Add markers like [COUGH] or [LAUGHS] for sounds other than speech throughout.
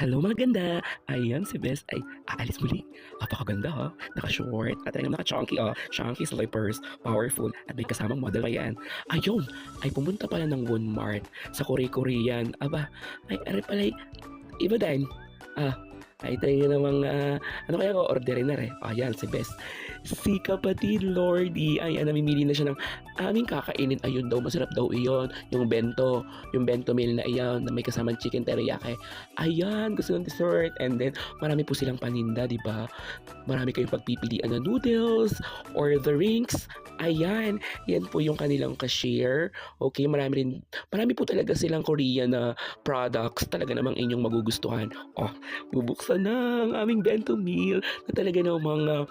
Hello mga ganda! Ayan si Best ay aalis muli. Apakaganda ha. Naka-short at ayun naka-chunky oh. Chunky slippers, powerful at may kasamang model pa yan. Ayun! Ay pumunta pala ng Walmart sa Korea-Korean. Aba, ay ari pala iba din. Ah, ay tayo namang ah, ano kaya ko orderin na rin. Ayan si Best. Si kapatid Lordy ay ah, namimili na siya ng aming kakainin. Ayun daw, masarap daw iyon. Yung bento, yung bento meal na iyon na may kasamang chicken teriyaki. Ayan, gusto ng dessert. And then, marami po silang paninda, di ba? Marami kayong pagpipilian na noodles or the drinks. Ayan, yan po yung kanilang cashier. Okay, marami rin, marami po talaga silang Korean na products. Talaga namang inyong magugustuhan. Oh, bubuksan na ang aming bento meal na talaga namang, uh,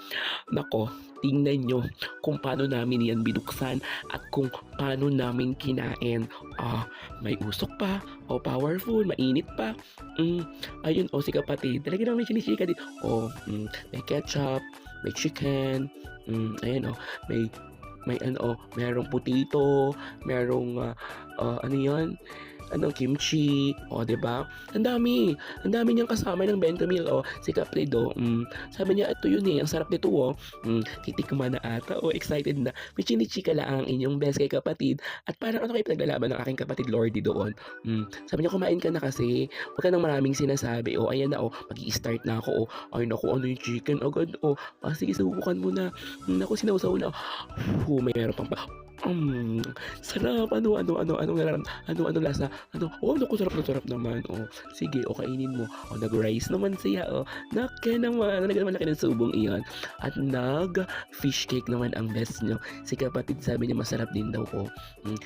nako, tingnan nyo kung paano namin yan binuksan at kung paano namin kinain. Ah, may usok pa, o powerful, mainit pa. Mm, ayun, o si kapatid, talaga naman may chinisika dito. O, mm, may ketchup, may chicken, mm, ayun o, may may ano, oh, merong potato, merong ah, ah, ano 'yon? Anong kimchi, o, 'di ba? Ang dami. Ang dami niyang kasama ng bento meal, o. Si Kapatid, oh, mm, sabi niya, ito yun eh, ang sarap nito, oh. Mm, titikman na ata, o, excited na. May chinichika lang ang inyong best kay kapatid. At parang ano kayo pinaglalaban ng aking kapatid Lordy doon. Mm, sabi niya, kumain ka na kasi. Huwag ka nang maraming sinasabi. O, ayan na, o, mag start na ako. O, ay, naku, ano yung chicken agad. O, ah, sige, subukan mo na. Mm, naku, sinawsaw na. Hu, may meron pang pa. Mm, sarap. Ano, ano, ano, ano, ano, ano, ano, lasa. Ano, oh, naku, sarap na sarap naman. O, sige, o, kainin mo. O, nag-rice naman siya. O, nake naman. Nalagyan naman laki ng subong iyon. At nag-fish cake naman ang best nyo. Si kapatid sabi niya masarap din daw ko. Mm,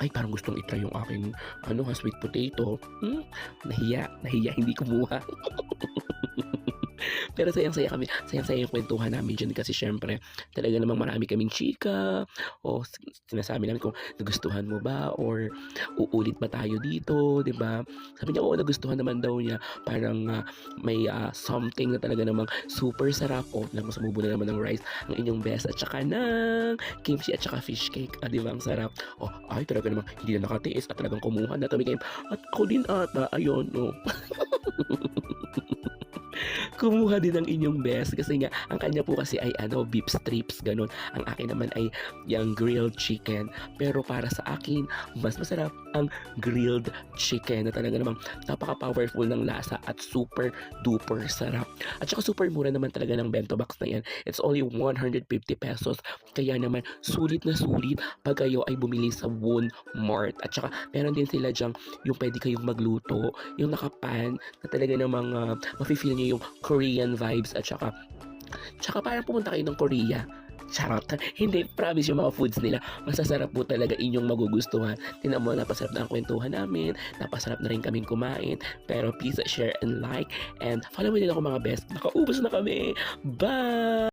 ay, parang gustong itry yung aking, ano, ha, sweet potato. Mm, nahiya, nahiya, hindi kumuha. [LAUGHS] Pero sayang-saya kami, sayang-saya yung kwentuhan namin dyan kasi syempre, talaga namang marami kaming chika, o sinasabi namin kung nagustuhan mo ba, or uulit ba tayo dito, di ba? Sabi niya, oo, nagustuhan naman daw niya, parang ah, may ah, something na talaga namang super sarap, o lang sumubo na naman ng rice, ang inyong best, at saka ng kimchi at saka fish cake, ah, di ba, ang sarap. O, ay, talaga namang hindi na nakatiis, at talagang kumuha na kami kayo, at ako din ata, ayun, no. [LAUGHS] kumuha din ng inyong best kasi nga ang kanya po kasi ay ano beef strips ganun. Ang akin naman ay yung grilled chicken. Pero para sa akin mas masarap ang grilled chicken na talaga namang napaka powerful ng lasa at super duper sarap. At saka super mura naman talaga ng bento box na yan. It's only 150 pesos. Kaya naman sulit na sulit pag kayo ay bumili sa Walmart. At saka meron din sila dyang yung pwede kayong magluto. Yung nakapan na talaga namang uh, mafe-feel niyo yung Korean vibes at saka tsaka parang pumunta kayo ng Korea Charot. [LAUGHS] Hindi, promise yung mga foods nila. Masasarap po talaga inyong magugustuhan. Tinan mo, napasarap na ang kwentuhan namin. Napasarap na rin kaming kumain. Pero please share and like. And follow mo din ako mga best. Nakaubos na kami. Bye!